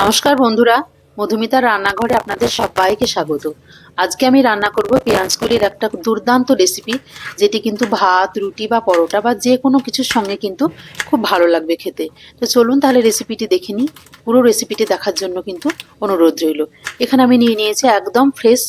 নমস্কার বন্ধুরা মধুমিতার রান্নাঘরে আপনাদের সবাইকে স্বাগত। আজকে আমি রান্না করব পেঁয়াজকলির একটা দুর্দান্ত রেসিপি যেটি কিন্তু ভাত, রুটি বা পরোটা বা যে কোনো কিছুর সঙ্গে কিন্তু খুব ভালো লাগবে খেতে। তো চলুন তাহলে রেসিপিটি দেখে নিই। পুরো রেসিপিটি দেখার জন্য কিন্তু অনুরোধ রইল। এখানে আমি নিয়ে নিয়েছি একদম ফ্রেশ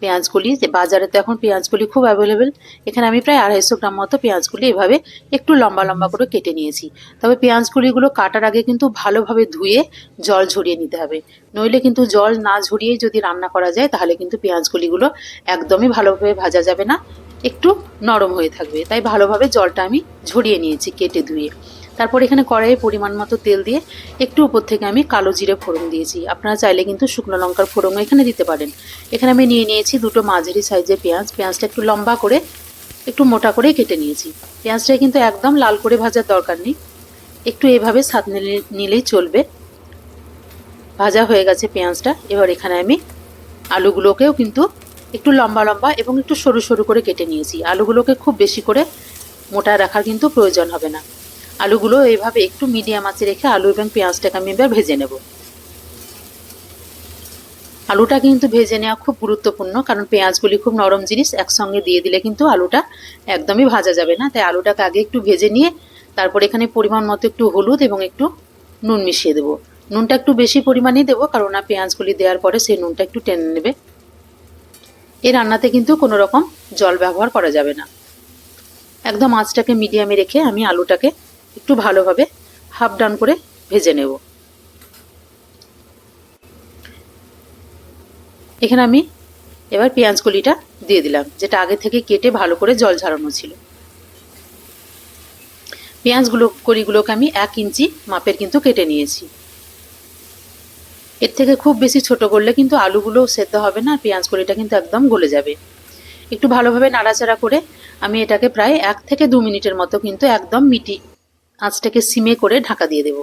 পেঁয়াজগুলি, যে বাজারে তো এখন পেঁয়াজগুলি খুব অ্যাভেলেবেল এখানে আমি প্রায় আড়াইশো গ্রাম মতো পেঁয়াজগুলি এভাবে একটু লম্বা লম্বা করে কেটে নিয়েছি। তবে পেঁয়াজগুলিগুলো কাটার আগে কিন্তু ভালোভাবে ধুয়ে জল ঝরিয়ে নিতে হবে। নইলে কিন্তু জল না ঝরিয়েই যদি রান্না করা যায়, তাহলে কিন্তু পেঁয়াজগুলিগুলো একদমই ভালোভাবে ভাজা যাবে না, একটু নরম হয়ে থাকবে। তাই ভালোভাবে জলটা আমি ঝরিয়ে নিয়েছি কেটে ধুয়ে। তারপর এখানে কড়াইয়ে পরিমাণ মতো তেল দিয়ে একটু উপর থেকে আমি কালো জিরে ফোড়ন দিয়েছি। আপনারা চাইলে কিন্তু শুকনো লঙ্কার ফোড়নও এখানে দিতে পারেন। এখানে আমি নিয়ে নিয়েছি দুটো মাঝারি সাইজের পেঁয়াজ। পেঁয়াজটা একটু লম্বা করে, একটু মোটা করে কেটে নিয়েছি। পেঁয়াজটা কিন্তু একদম লাল করে ভাজার দরকার নেই। একটু এভাবে সাত নিলেই চলবে। ভাজা হয়ে গেছে পেঁয়াজটা। এবার এখানে আমি আলুগুলোকেও কিন্তু একটু লম্বা লম্বা এবং একটু সরু সরু করে কেটে নিয়েছি। আলুগুলোকে খুব বেশি করে মোটা রাখার কিন্তু প্রয়োজন হবে না। আলুগুলো এইভাবে একটু মিডিয়াম আঁচে রেখে আলু এবং পেঁয়াজটাকে আমি এবার ভেজে নেব। আলুটা কিন্তু ভেজে নেওয়া খুব গুরুত্বপূর্ণ, কারণ পেঁয়াজগুলি খুব নরম জিনিস, একসঙ্গে দিয়ে দিলে কিন্তু আলুটা একদমই ভাজা যাবে না। তাই আলুটাকে আগে একটু ভেজে নিয়ে তারপর এখানে পরিমাণ মতো একটু হলুদ এবং একটু নুন মিশিয়ে দেবো। নুনটা একটু বেশি পরিমাণেই দেবো, কারণ না পেঁয়াজগুলি দেওয়ার পরে সেই নুনটা একটু টেনে নেবে। এই রান্নাতে কিন্তু কোনো রকম জল ব্যবহার করা যাবে না। একদম আঁচটাকে মিডিয়ামে রেখে আমি আলুটাকে একটু ভালোভাবে হাফ ডাউন করে ভেজে নেব। এখানে আমি এবার পেঁয়াজ কলিটা দিয়ে দিলাম, যেটা আগে থেকে কেটে ভালো করে জল ঝাড়ানো ছিল। পেঁয়াজগুলো কলিগুলোকে আমি এক ইঞ্চি মাপের কিন্তু কেটে নিয়েছি। এর থেকে খুব বেশি ছোট করলে কিন্তু আলুগুলো সেদ্ধ হবে না, পেঁয়াজ কলিটা কিন্তু একদম গলে যাবে। একটু ভালোভাবে নাড়াচাড়া করে আমি এটাকে প্রায় এক থেকে দু মিনিটের মতো কিন্তু একদম মিটি আঁচটাকে সিমে করে ঢাকা দিয়ে দেবো।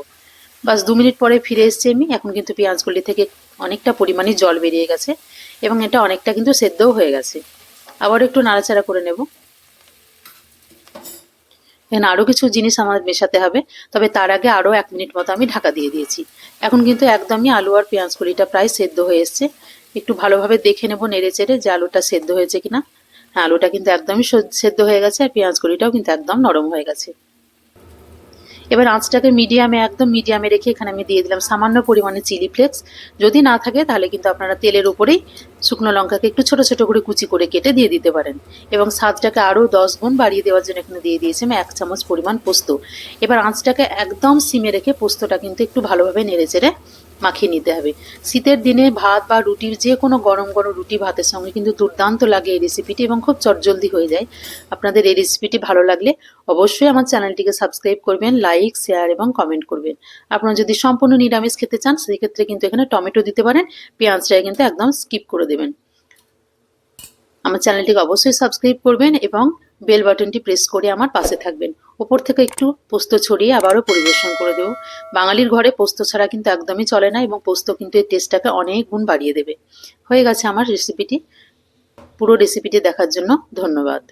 বাস দু মিনিট পরে ফিরে এসছি আমি। এখন কিন্তু পেঁয়াজগুলি থেকে অনেকটা পরিমাণে জল বেরিয়ে গেছে এবং এটা অনেকটা কিন্তু সেদ্ধও হয়ে গেছে। আবার একটু নাড়াচাড়া করে নেব। এখানে আরও কিছু জিনিস আমার মেশাতে হবে, তবে তার আগে আরও এক মিনিট মতো আমি ঢাকা দিয়ে দিয়েছি। এখন কিন্তু একদমই আলু আর পেঁয়াজ কলিটা প্রায় সেদ্ধ হয়ে এসছে। একটু ভালোভাবে দেখে নেব নেড়ে চেড়ে যে আলুটা সেদ্ধ হয়েছে কিনা। হ্যাঁ আলুটা কিন্তু একদমই সেদ্ধ হয়ে গেছে আর পেঁয়াজ কলিটাও কিন্তু একদম নরম হয়ে গেছে। এবার আঁচটাকে মিডিয়ামে, একদম মিডিয়ামে রেখে এখানে আমি দিয়ে দিলাম সামান্য পরিমাণে চিলি ফ্লেক্স। যদি না থাকে, তাহলে কিন্তু আপনারা তেলের উপরেই শুকনো লঙ্কাকে একটু ছোট ছোট করে কুচি করে কেটে দিয়ে দিতে পারেন। এবং স্বাদটাকে আরও দশ গুণ বাড়িয়ে দেওয়ার জন্য এখানে দিয়ে দিয়েছি আমি এক চামচ পরিমাণ পোস্ত। এবার আঁচটাকে একদম সিমে রেখে পোস্তটা কিন্তু একটু ভালোভাবে নেড়ে চেড়ে মাখিয়ে নিতে হবে। শীতের দিনে ভাত বা রুটির যে কোনো গরম গরম রুটি ভাতের সঙ্গে কিন্তু দুর্দান্ত লাগে এই রেসিপিটি এবং খুব চটজলদি হয়ে যায়। আপনাদের এই রেসিপিটি ভালো লাগলে অবশ্যই আমার চ্যানেলটিকে সাবস্ক্রাইব করবেন লাইক শেয়ার এবং কমেন্ট করবেন। আপনারা যদি সম্পূর্ণ নিরামিষ খেতে চান, সেক্ষেত্রে কিন্তু এখানে টমেটো দিতে পারেন পেঁয়াজটাই কিন্তু একদম স্কিপ করে দেবেন। আমার চ্যানেলটিকে অবশ্যই সাবস্ক্রাইব করবেন এবং বেল বাটনটি প্রেস করে আমার পাশে থাকবেন। ওপর থেকে একটু পোস্ত ছড়িয়ে আবারও পরিবেশন করে দেবো। বাঙালির ঘরে পোস্ত ছাড়া কিন্তু একদমই চলে না এবং পোস্ত কিন্তু এই টেস্টটাকে অনেক গুণ বাড়িয়ে দেবে। হয়ে গেছে আমার রেসিপিটি পুরো রেসিপিটি দেখার জন্য ধন্যবাদ।